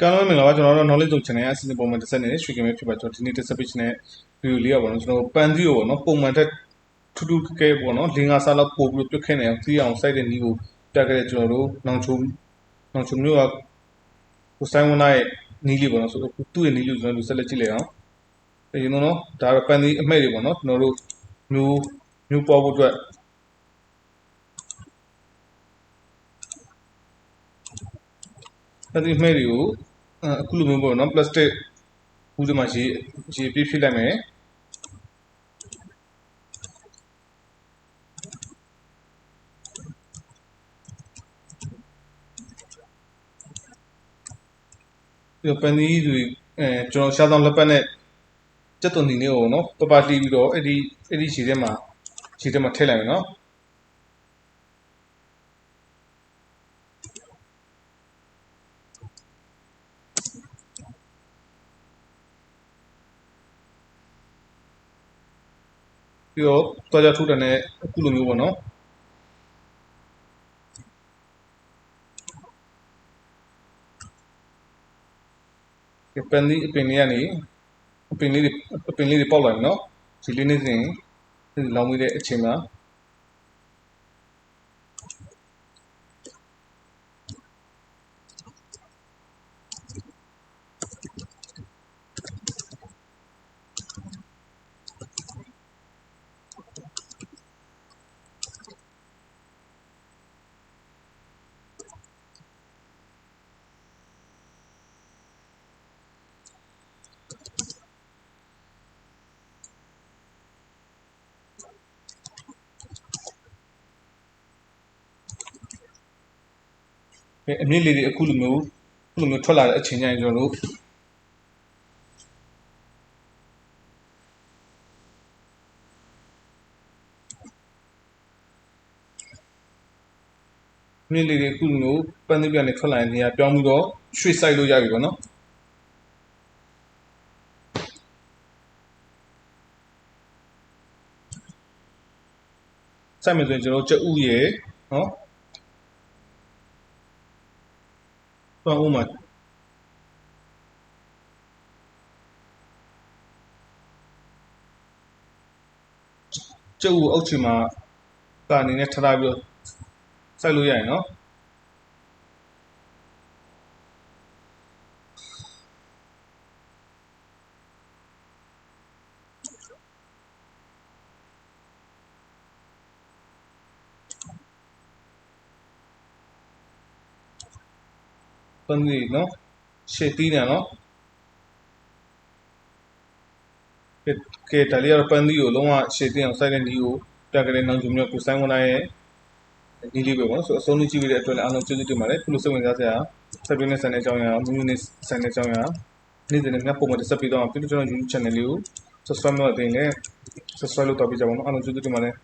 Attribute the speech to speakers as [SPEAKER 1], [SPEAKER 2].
[SPEAKER 1] ကံလုံးမင်္ဂလာပါကျွန်တော်တို့ knowledge zone channel အစီအစဉ်ပုံမှန်တစ်ဆက်နေတဲ့ရွှေကမဲဖြစ်ပါကျွန်တော်ဒီနေ့ dissertation နဲ့ video လေးရပါတော့ကျွန်တော်ပန်စီကိုပေါ့နော်ပုံမှန်တက်ထူးထူးကဲပေါ့နော်လင်းကားစားလောက်ပို့ပြီးပြတ်ခဲနေအောင်သိအောင်စိုက်တဲ့နည်းကိုပြခဲ့တဲ့ကျွန်တော်တို့နောင်ချုံနောင်ချုံမျိုးကကိုဆိုင်ဝန်နိုင်နည်းလေးပေါ့နော်ဆိုသူ့ရဲ့နည်းလေးကိုကျွန်တော်တို့ဆက်လက်ကြည့်လိုက်အောင်အဲရင်တော့နော်ဒါပန်စီအမဲ့တွေပေါ့နော်ကျွန်တော်တို့မျိုးမျိုးပေါ်ဖို့အတွက်အဲဒီမဲ့တွေကို အခုလိုမျိုးပေါ့နော် plastic ဘူးဒီမှာရေရေပြည့်ဖြစ်လိုက်မယ်ဒီပန်ဒီတွေအဲကျွန်တော်ရှားသောလက်ပတ်နဲ့စက်သွန်ဒီလေးကိုနော်ပပတီးပြီးတော့အဲ့ဒီအဲ့ဒီရေထဲမှာရေထဲမှာထည့်လိုက်မယ်နော် ပြီးတော့တွားကြထုတ်တယ်နဲ့အခုလိုမျိုးပေါ့နော်ဒီပန်ဒီအပင်လေးကနေအပင်လေးတွေအပင်လေးတွေပေါက်လာပြီနော်ဒီလေးနေစဉ်ဒီလောင်းမိတဲ့အချိန်မှာ အမြင့်လေးတွေအခုလိုမျိုးအခုလိုမျိုးထွက်လာတဲ့အချိန်ကျရင်ကျွန်တော်တို့မြင့်လေးတွေအခုလိုမျိုးပန်းသီးပြန်နေထွက်လာတဲ့နေရာပြောင်းပြီးတော့ရွှေ့ဆိုင်လို့ရပြီပေါ့နော်စိုက်မယ်ဆိုရင်ကျွန်တော်ကြက်ဥရေနော် တော့ဥမာကျုပ်အုပ်ချီမှာကအနေနဲ့ထထားပြီးတော့စိုက်လို့ရရင်နော် ပန်းကြီးနော်ရှေ့တီးနေနော်ကဲကဲဒါလေးကတော့ပန်းကြီးကိုလုံးဝရှေ့တီးအောင်စိုက်တဲ့နီးကိုပြကြတဲ့နောက်ကျမျိုးကိုဆိုင်ဝင်လာရဲ့နီးလေးပဲပေါ့နော်ဆိုအဆုံးလေးကြည့်ပြီးတဲ့အတွက်လည်းအားလုံးကျေးဇူးတင်ပါတယ်ခုလိုစိတ်ဝင်စားစရာဆက်ပြီးနေဆိုင်တဲ့အကြောင်းအရာမိမိနဲ့ဆိုင်တဲ့အကြောင်းအရာနေ့စဉ်နဲ့ပုံမှန်တက်ဆက်ပြီးတော့ပြီးတော့ကျွန်တော် YouTube channel လေးကို subscribe လုပ်တဲ့ရင်လည်း subscribe လုပ်တော့ပြကြပါဦးနော်အားလုံးကျေးဇူးတင်ပါတယ်